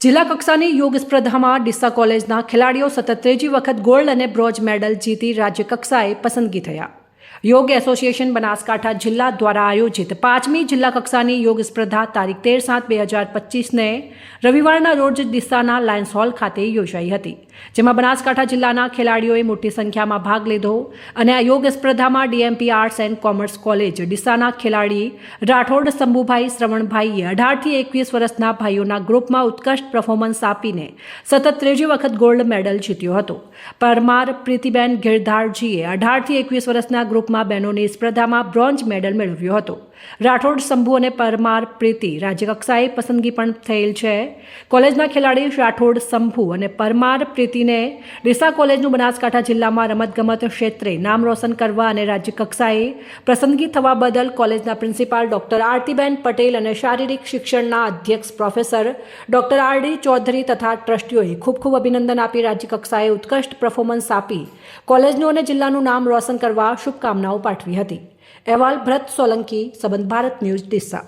જિલ્લા કક્ષાની યોગ સ્પર્ધામાં ડિસ્સા કોલેજના ખેલાડીઓ સતત ત્રીજી વખત ગોલ્ડ અને બ્રોન્ઝ મેડલ જીતી રાજ્ય કક્ષાએ પસંદગી થયા. યોગ એસોસિએશન બનાસકાંઠા જિલ્લા દ્વારા આયોજિત પાંચમી જિલ્લા કક્ષાની યોગ સ્પર્ધા તારીખ તેર સાત બે હજાર પચીસને રવિવારના રોજ ડિસ્સાના લાયન્સ હોલ ખાતે યોજાઈ હતી. જેમાં બનાસકાંઠા જિલ્લાના ખેલાડીઓએ મોટી સંખ્યામાં ભાગ લીધો અને આ યોગ સ્પર્ધામાં DMP arts and commerce college ડીસાના ખેલાડી રાઠોડ શંભુભાઈ શ્રવણભાઈએ અઢારથી એકવીસ વર્ષના ભાઈઓના ગ્રુપમાં ઉત્કૃષ્ટ પરફોર્મન્સ આપીને સતત ત્રીજી વખત ગોલ્ડ મેડલ જીત્યો હતો. પરમાર પ્રીતિબેન ગિરધારજીએ અઢારથી એકવીસ વર્ષના ગ્રુપમાં બહેનોની સ્પર્ધામાં બ્રોન્ઝ મેડલ મેળવ્યો હતો. રાઠોડ શંભુ અને પરમાર પ્રીતિ રાજ્યકક્ષાએ પસંદગી પણ થયેલ છે. કોલેજના ખેલાડી રાઠોડ શંભુ અને પરમાર પ્રીતિને ડીસા કોલેજનું બનાસકાંઠા જિલ્લામાં રમતગમત ક્ષેત્રે નામ રોશન કરવા અને રાજ્યકક્ષાએ પસંદગી થવા બદલ કોલેજના પ્રિન્સિપાલ ડોક્ટર આરતીબેન પટેલ અને શારીરિક શિક્ષણના અધ્યક્ષ professor doctor R D Chaudhary તથા ટ્રસ્ટીઓએ ખૂબ ખૂબ અભિનંદન આપી રાજ્યકક્ષાએ ઉત્કૃષ્ટ પરફોર્મન્સ આપી કોલેજનું અને જિલ્લાનું નામ રોશન કરવા શુભકામનાઓ પાઠવી હતી. અહેવાલ ભરત સોલંકી, સંબંધ ભારત ન્યૂઝ ડીસા.